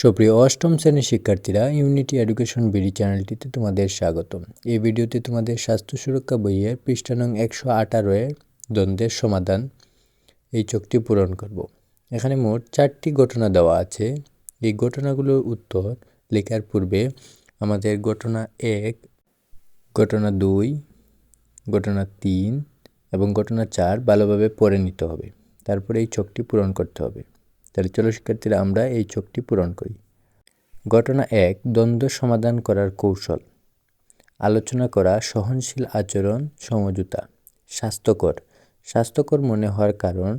সুপ্রিয় অষ্টম শ্রেণির শিক্ষার্থীরা ইউনিটি এডুকেশন বিডি চ্যানেলটিতে তোমাদের স্বাগতম। এই ভিডিওতে তোমাদের স্বাস্থ্য সুরক্ষা বইয়ের পৃষ্ঠা নং একশো আঠারো এর দ্বন্দ্বের সমাধান এই চোখটি পূরণ করব। এখানে মোট চারটি ঘটনা দেওয়া আছে। এই ঘটনাগুলোর উত্তর লেখার পূর্বে আমাদের ঘটনা এক, ঘটনা দুই, ঘটনা তিন এবং ঘটনা চার ভালোভাবে পড়ে নিতে হবে। তারপরে এই চোখটি পূরণ করতে হবে। তাহলে চলো শিক্ষার্থীরা, আমরা এই চোখটি পূরণ করি। ঘটনা এক, দ্বন্দ্ব সমাধান করার কৌশল। আলোচনা করা, সহনশীল আচরণ, সমঝোতা। স্বাস্থ্যকর। স্বাস্থ্যকর মনে হওয়ার কারণ,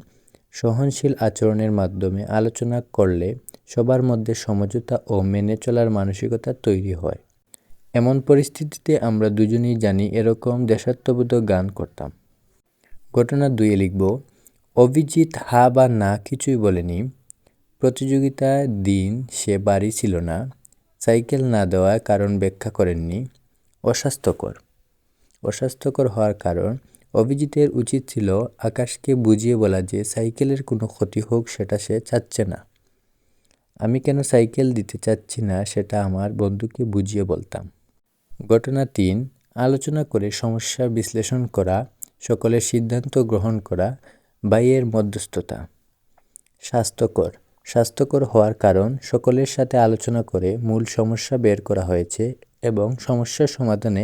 সহনশীল আচরণের মাধ্যমে আলোচনা করলে সবার মধ্যে সমঝোতা ও মেনে চলার মানসিকতা তৈরি হয়। এমন পরিস্থিতিতে আমরা দুজনেই জানি এরকম দেশাত্মবোধক গান করতাম। ঘটনা দুয়ে লিখব, অভিজিৎ হা বা না কিছুই বলেনি প্রতিযোগিতার দিন সে বাড়ি ছিল না। সাইকেল না দেওয়ার কারণ ব্যাখ্যা করেননি। অস্বাস্থ্যকর। অস্বাস্থ্যকর হওয়ার কারণ, অভিজিতের উচিত ছিল আকাশকে বুঝিয়ে বলা যে সাইকেলের কোনো ক্ষতি হোক সেটা সে চাচ্ছে না। আমি কেন সাইকেল দিতে চাচ্ছি না সেটা আমার বন্ধুকে বুঝিয়ে বলতাম। ঘটনা তিন, আলোচনা করে সমস্যা বিশ্লেষণ করা, সকলের সিদ্ধান্ত গ্রহণ করা, বাইয়ের মধ্যস্থতা। স্বাস্থ্যকর। স্বাস্থ্যকর হওয়ার কারণ সকলের সাথে আলোচনা করে মূল সমস্যা বের করা হয়েছে এবং সমস্যার সমাধানে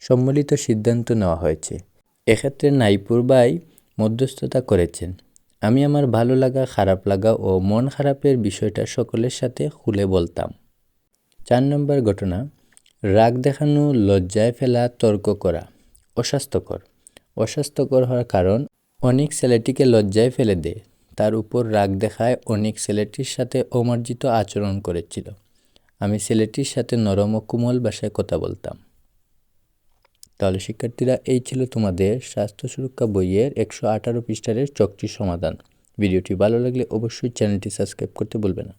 সম্মিলিত সিদ্ধান্ত নেওয়া হয়েছে। এক্ষেত্রে নাইপুর বাই মধ্যস্থতা করেছেন। আমি আমার ভালো লাগা, খারাপ লাগা ও মন খারাপের বিষয়টা সকলের সাথে খুলে বলতাম। চার নম্বর ঘটনা, রাগ দেখানো, লজ্জায় ফেলা, তর্ক করা, অস্বাস্থ্যকর। অস্বাস্থ্যকর হওয়ার কারণ অনেক ছেলেটিকে লজ্জায় ফেলে দেয়। তার উপর রাগ দেখায় অনেক ছেলেটির সাথে অমার্জিত আচরণ করেছিল। আমি ছেলেটির সাথে নরম ও কোমল ভাষায় কথা বলতাম। তাহলে শিক্ষার্থীরা, এই ছিল তোমাদের স্বাস্থ্য সুরক্ষা বইয়ের একশো আঠারো পৃষ্ঠারের চকটির সমাধান। ভিডিওটি ভালো লাগলে অবশ্যই চ্যানেলটি সাবস্ক্রাইব করতে ভুলবে না।